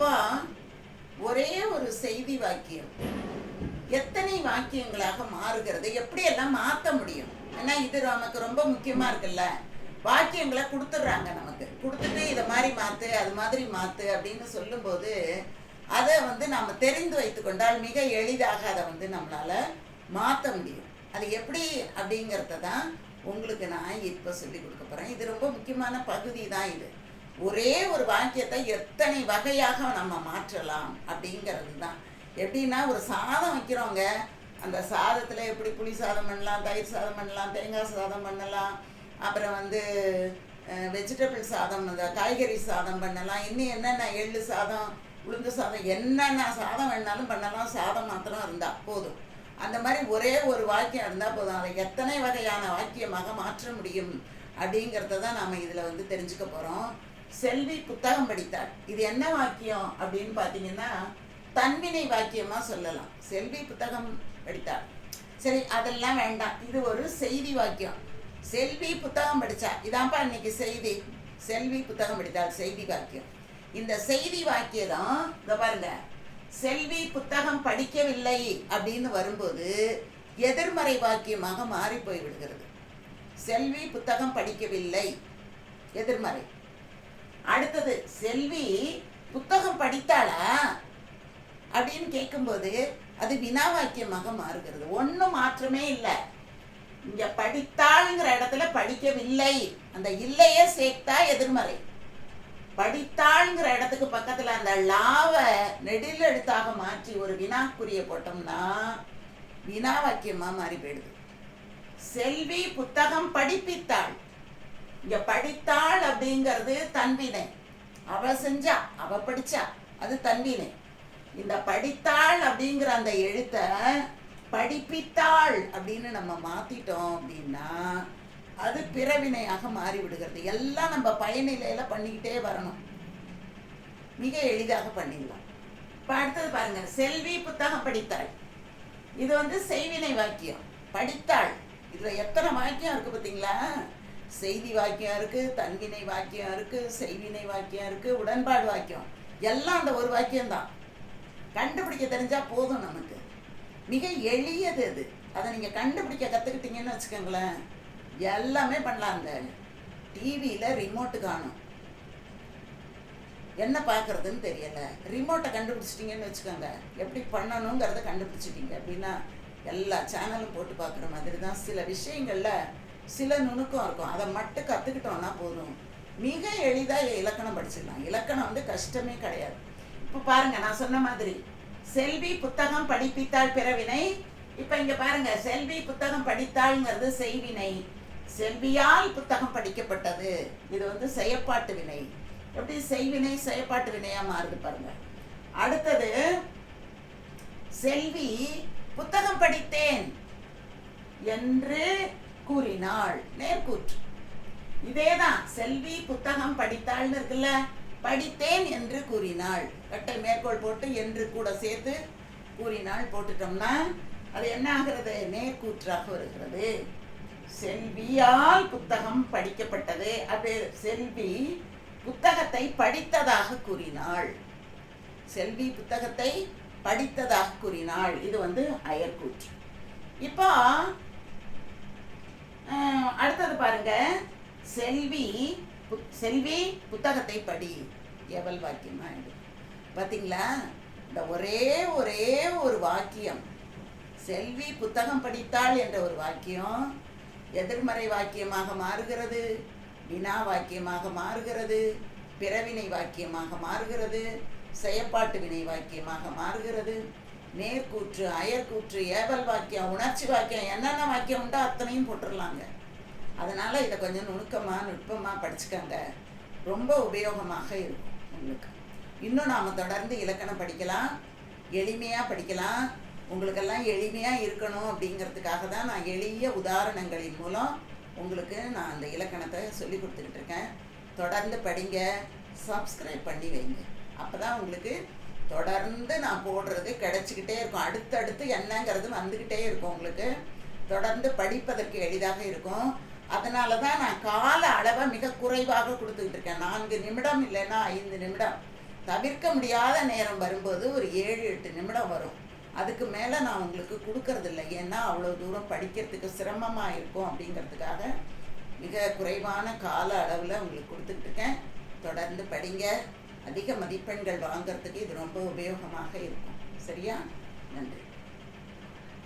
இப்போ ஒரே ஒரு செய்தி வாக்கியம். எத்தனை வாக்கியங்களாக மாறுகிறது? எப்படியெல்லாம் மாற்ற முடியும்? ஏன்னா இது நமக்கு ரொம்ப முக்கியமா இருக்குல்ல. வாக்கியங்களை கொடுத்துட்றாங்க நமக்கு. கொடுத்துட்டு இதை மாதிரி மாற்று அது மாதிரி மாற்று அப்படின்னு சொல்லும்போது அதை வந்து நாம் தெரிந்து வைத்து கொண்டால் மிக எளிதாக அதை வந்து நம்மளால மாற்ற முடியும். அது எப்படி அப்படிங்கிறத தான் உங்களுக்கு நான் இப்போ சொல்லி கொடுக்க போகிறேன் இது ரொம்ப முக்கியமான பகுதி தான் இது. ஒரே ஒரு வாக்கியத்தை எத்தனை வகையாக நம்ம மாற்றலாம் அப்படிங்கிறது தான் எப்படின்னா ஒரு சாதம் வைக்கிறோங்க அந்த சாதத்தில் எப்படி புளி சாதம் பண்ணலாம் தயிர் சாதம் பண்ணலாம் தேங்காய் சாதம் பண்ணலாம் அப்புறம் வந்து வெஜிடபிள் சாதம் இந்த காய்கறி சாதம் பண்ணலாம் இன்னும் என்னென்ன எள்ளு சாதம் உளுந்து சாதம் என்னென்ன சாதம் வேணாலும் பண்ணலாம் சாதம் மாத்திரம் இருந்தால் போதும். அந்த மாதிரி ஒரே ஒரு வாக்கியம் இருந்தால் போதும். அதை எத்தனை வகையான வாக்கியமாக மாற்ற முடியும் அப்படிங்கிறத தான் நாம் இதில் வந்து தெரிஞ்சுக்க போகிறோம் செல்வி புத்தகம் படித்தாள். இது என்ன வாக்கியம் அப்படின்னு பார்த்தீங்கன்னா தன்வினை வாக்கியமாக சொல்லலாம். செல்வி புத்தகம் படித்தாள். சரி அதெல்லாம் வேண்டாம். இது ஒரு செய்தி வாக்கியம். செல்வி புத்தகம் படித்தா இதான்ப்பா இன்னைக்கு செய்தி. செல்வி புத்தகம் படித்தாள் செய்தி வாக்கியம். இந்த செய்தி வாக்கியம் இதை பாருங்க செல்வி புத்தகம் படிக்கவில்லை அப்படின்னு வரும்போது எதிர்மறை வாக்கியமாக மாறி போய் விடுகிறது செல்வி புத்தகம் படிக்கவில்லை. எதிர்மறை. அடுத்தது செல்வி புத்தகம் படித்தாளா அப்படின்னு கேட்கும்போது அது வினா வாக்கியமாக மாறுகிறது. ஒன்றும் மாற்றமே இல்லை. இங்க படித்தாளுங்கிற இடத்துல படிக்கவில்லை. அந்த இல்லையே சேர்த்தா எதிர்மறை. படித்தாளுங்கிற இடத்துக்கு பக்கத்தில் அந்த லாவை நெடில் எழுத்தாக மாற்றி ஒரு வினாக்குரிய போட்டோம்னா வினா வாக்கியமாக மாறி போயிடுது. செல்வி புத்தகம் படிப்பித்தாள். இங்க படித்தாள் அப்படிங்கிறது தன்வினை அவ செஞ்சா அவ படிச்சா அது தன்வினை இந்த படித்தாள் அப்படிங்கிற அந்த எழுத்தை படிப்பித்தாள் அப்படின்னு நம்ம மாத்திட்டோம் அப்படின்னா அது பிறவினையாக மாறி விடுகிறது எல்லாம் நம்ம பயனிலையில பண்ணிக்கிட்டே வரணும். மிக எளிதாக பண்ணிடலாம். இப்போ அடுத்தது பாருங்க செல்வி புத்தகம் படித்தாள். இது வந்து செய்வினை வாக்கியம். படித்தாள். இதுல எத்தனை வாக்கியம் இருக்கு பார்த்தீங்களா செய்தி வாக்கியம் இருக்குது தன்வினை வாக்கியம் இருக்குது செய்வினை வாக்கியம் இருக்குது உடன்பாடு வாக்கியம். எல்லாம் அந்த ஒரு வாக்கியம் தான் கண்டுபிடிக்க தெரிஞ்சால் போதும் நமக்கு. மிக எளியது அது. அதை நீங்கள் கண்டுபிடிக்க கற்றுக்கிட்டீங்கன்னு வச்சுக்கோங்களேன். எல்லாமே பண்ணலாம் அந்த டிவியில் ரிமோட்டு காணும். என்ன பார்க்குறதுன்னு தெரியலை. ரிமோட்டை கண்டுபிடிச்சிட்டிங்கன்னு வச்சுக்கோங்க. எப்படி பண்ணணுங்கிறத கண்டுபிடிச்சிட்டிங்க. அப்படின்னா எல்லா சேனலும் போட்டு பார்க்குற மாதிரி தான் சில விஷயங்களில் சில நுணுக்கம் இருக்கும். அதை மட்டும் கற்றுக்கிட்டோன்னா போதும். மிக எளிதாக இலக்கணம் படிச்சிடலாம். இலக்கணம் வந்து கஷ்டமே கிடையாது. இப்போ பாருங்க நான் சொன்ன மாதிரி செல்வி புத்தகம் படிப்பித்தாள் பிறவினை. இப்போ இங்கே பாருங்க செல்வி புத்தகம் படித்தாள்ங்கிறது செய்வினை. செல்வியால் புத்தகம் படிக்கப்பட்டது. இது வந்து செயற்பாட்டு வினை. எப்படி செய்வினை செயற்பாட்டு வினையாக மாறுது பாருங்க. அடுத்தது செல்வி புத்தகம் படித்தேன் என்று கூறினாள். நேர்கூற்று. இதேதான் செல்வி புத்தகம் படித்தாள்னு இருக்குல்ல படித்தேன் என்று கூறினாள். கட்டை மேற்கோள் போட்டு என்று கூட சேர்த்து கூறினாள். போட்டுட்டோம்னா அது என்ன ஆகிறது? நேர்கூற்றாக வருகிறது. செல்வியால் புத்தகம் படிக்கப்பட்டது. அது செல்வி புத்தகத்தை படித்ததாக கூறினாள். செல்வி புத்தகத்தை படித்ததாக கூறினாள். இது வந்து அயற்கூற்று இப்போ அடுத்தது பாருங்க. செல்வி புத்- செல்வி புத்தகத்தை படி. எவல் வாக்கியமா இது? பார்த்தீங்களா இந்த ஒரே ஒரே ஒரு வாக்கியம். செல்வி புத்தகம் படித்தாள் என்ற ஒரு வாக்கியம். எதிர்மறை வாக்கியமாக மாறுகிறது. வினா வாக்கியமாக மாறுகிறது. பிறவினை வாக்கியமாக மாறுகிறது. செயற்பாட்டு வினை வாக்கியமாக மாறுகிறது. நேர்கூற்று அயற்கூற்று ஏவல் வாக்கியம் உணர்ச்சி வாக்கியம் என்னென்ன வாக்கியம் உண்டோ அத்தனையும் போட்டுடலாங்க அதனால் இதை கொஞ்சம் நுணுக்கமாக நுட்பமாக படிச்சுக்கோங்க. ரொம்ப உபயோகமாக இருக்கும் உங்களுக்கு. இன்னும் நாம் தொடர்ந்து இலக்கணம் படிக்கலாம் எளிமையாக படிக்கலாம். உங்களுக்கெல்லாம் எளிமையாக இருக்கணும் அப்படிங்கிறதுக்காக தான் நான் எளிய உதாரணங்களின் மூலம் உங்களுக்கு நான் அந்த இலக்கணத்தை சொல்லி கொடுத்துக்கிட்டு இருக்கேன். தொடர்ந்து படிங்க சப்ஸ்கிரைப் பண்ணி வைங்க. அப்போ தான் உங்களுக்கு தொடர்ந்து நான் போடுறது கிடைச்சிக்கிட்டே இருக்கும். அடுத்தடுத்து என்னங்கிறது வந்துக்கிட்டே இருக்கும் உங்களுக்கு. தொடர்ந்து படிப்பதற்கு எளிதாக இருக்கும். அதனால தான் நான் கால அளவை மிக குறைவாக கொடுத்துக்கிட்டு இருக்கேன். நான்கு நிமிடம் இல்லைன்னா ஐந்து நிமிடம். தவிர்க்க முடியாத நேரம் வரும்போது ஒரு ஏழு எட்டு நிமிடம் வரும். அதுக்கு மேலே நான் உங்களுக்கு கொடுக்கறதில்ல. ஏன்னா அவ்வளோ தூரம் படிக்கிறதுக்கு சிரமமாக இருக்கும் அப்படிங்கிறதுக்காக மிக குறைவான கால அளவில் உங்களுக்கு கொடுத்துட்ருக்கேன் தொடர்ந்து படிங்க. அதிக மதிப்பெண்கள் வாங்கிறதுக்கு இது ரொம்ப உபயோகமாக இருக்கும். சரியா? நன்றி.